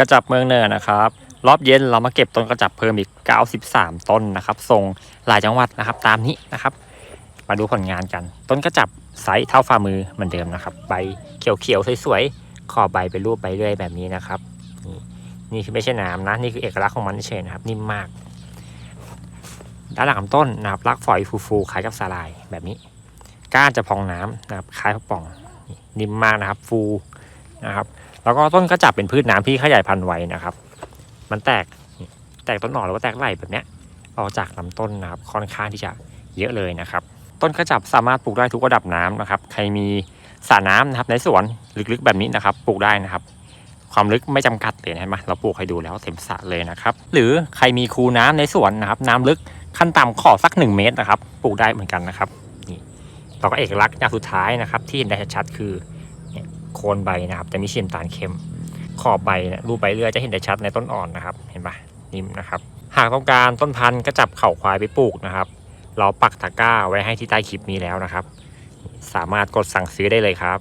กระจับเมืองเนินนะครับ รอบเย็นเรามาเก็บต้นกระจับเพิ่มอีก 93 ต้นนะครับส่งหลายจังหวัดนะครับ ตามนี้นะครับ มาดูผลงานกัน ต้นกระจับไซส์เท่าฝ่ามือเหมือนเดิมนะครับ ใบเขียวๆสวยๆขอบใบเป็นรูปใบเรื่อยแบบนี้นะครับนี่นี่คือไม่ใช่น้ำนะนี่คือเอกลักษณ์ของมันเฉยนะครับ นิ่มมาก ด้านหลังลำต้นนะครับรักฝอยฟูๆคล้ายกับสาลายแบบนี้ ก้านจะพองน้ำนะครับคล้ายพระป่องนิ่มมากนะครับ ฟู นะครับ แล้วก็ต้นกระจับเป็นพืชน้ำที่ขยายพันธุ์ไว้นะครับ มันแตกแตกต้นหน่อแล้วก็แตกไหลแบบเนี้ยออกจากลำต้นนะครับค่อนข้างที่จะเยอะเลยนะครับ ต้นกระจับสามารถปลูกได้ทุกระดับน้ำนะครับ ใครมีสระน้ำนะครับในสวนลึกๆแบบนี้นะครับ ปลูกได้นะครับ ความลึกไม่จำกัดเลยนะเห็นไหมเราปลูกให้ดูแล้วเต็มสระเลยนะครับ หรือใครมีคูน้ำในสวนนะครับ น้ำลึกขั้นต่ำขอสัก 1 เมตรนะครับ ปลูกได้เหมือนกันนะครับนี่เราก็เอกลักษณ์อย่างสุดท้ายนะครับ ที่เห็นได้ชัดคือ โคนใบนะครับจะมีสีน้ำตาลเข้ม ขอบใบรูปใบเลื่อยจะเห็นได้ชัดในต้นอ่อนนะครับ เห็นปะนิ่มนะครับ หากต้องการต้นพันธุ์ก็จับเข่าควายไปปลูกนะครับ เราปักตะกร้าไว้ให้ที่ใต้คลิปนี้แล้วนะครับ สามารถกดสั่งซื้อได้เลยครับ